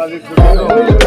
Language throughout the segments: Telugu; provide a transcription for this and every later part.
prazer.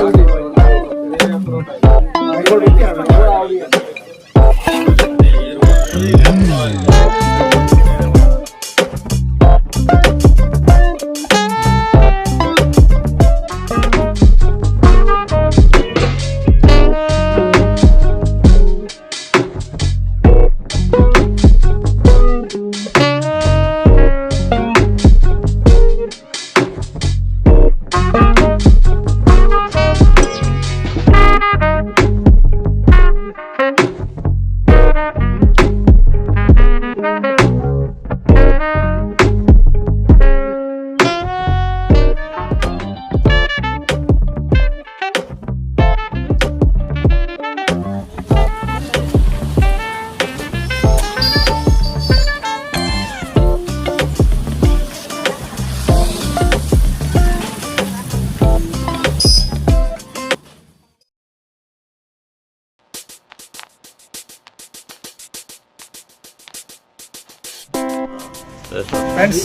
ఫ్రెండ్స్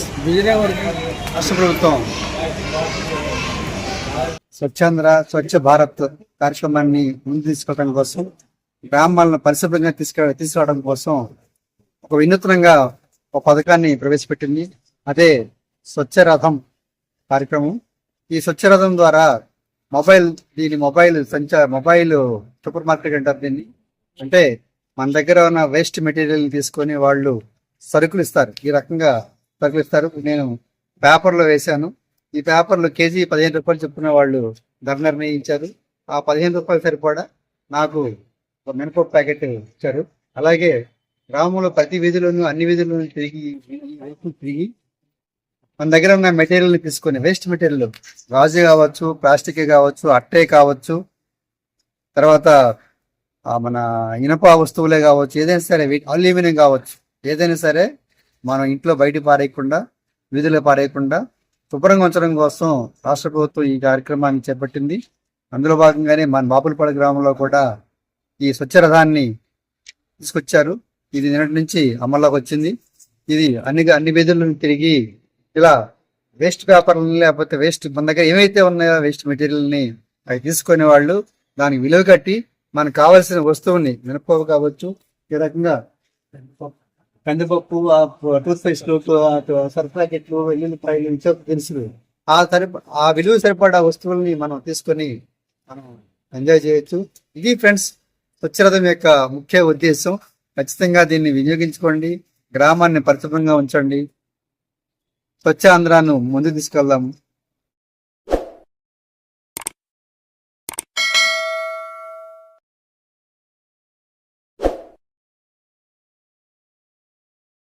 రాష్ట్ర ప్రభుత్వం. స్వచ్ఛాంధ్ర స్వచ్ఛ భారత్ కార్యక్రమాన్ని ముందు తీసుకోవడం కోసం గ్రామాలను పరిశుభ్రంగా తీసుకు తీసుకురావడం కోసం ఒక వినూత్నంగా ఒక పథకాన్ని ప్రవేశపెట్టింది. అదే స్వచ్ఛ రథం కార్యక్రమం. ఈ స్వచ్ఛ రథం ద్వారా మొబైల్ దీని మొబైల్ సంచ మొబైల్ సూపర్ మార్కెట్ అంటారు దీన్ని. అంటే మన దగ్గర ఉన్న వేస్ట్ మెటీరియల్ తీసుకొని వాళ్ళు సరుకులు ఇస్తారు ఈ రకంగా సరుకులు ఇస్తారు నేను పేపర్లో వేశాను. ఈ పేపర్లో కేజీ పదిహేను రూపాయలు చెప్పుకున్న వాళ్ళు ధర నిర్ణయించారు. ఆ పదిహేను రూపాయలు సరిపడా నాకు ఒక మినపప్పు ప్యాకెట్ ఇచ్చారు. అలాగే గ్రామంలో ప్రతి వీధిలోనూ అన్ని వీధుల్లోనూ తిరిగి తిరిగి మన దగ్గర ఉన్న మెటీరియల్ని తీసుకొని వేస్ట్ మెటీరియల్ గాజు కావచ్చు ప్లాస్టిక్ కావచ్చు అట్టే కావచ్చు తర్వాత మన ఇనప వస్తువులే కావచ్చు ఏదైనా సరే అల్యూమినియం కావచ్చు ఏదైనా సరే మనం ఇంట్లో బయట పారేయకుండా వీధిలో పారేయకుండా శుభ్రంగా ఉంచడం కోసం రాష్ట్ర ప్రభుత్వం ఈ కార్యక్రమాన్ని చేపట్టింది. అందులో భాగంగానే మన బాపులపాడు గ్రామంలో కూడా ఈ స్వచ్ఛ రథాన్ని తీసుకొచ్చారు. ఇది నిన్నటి నుంచి అమల్లోకి వచ్చింది. ఇది అన్ని అన్ని వీధులను తిరిగి ఇలా వేస్ట్ పేపర్లని లేకపోతే వేస్ట్ మన దగ్గర ఏమైతే ఉన్నాయో వేస్ట్ మెటీరియల్ని అవి తీసుకునే వాళ్ళు దానికి విలువ కట్టి మనకు కావాల్సిన వస్తువుని మినపప్పు కావచ్చు ఈ రకంగా కందిపప్పు టూత్ పేస్ట్లు సర్ఫ్ ప్యాకెట్లు వెల్లుల్లిపాయలు తెలుసు ఆ సరిప ఆ విలువ సరిపడా వస్తువుల్ని మనం తీసుకొని మనం ఎంజాయ్ చేయొచ్చు. ఇది ఫ్రెండ్స్ స్వచ్ఛరథం యొక్క ముఖ్య ఉద్దేశం. ఖచ్చితంగా దీన్ని వినియోగించుకోండి. గ్రామాన్ని పరిశుభ్రంగా ఉంచండి. స్వచ్ఛ ఆంధ్రాను ముందుకు తీసుకెళ్దాము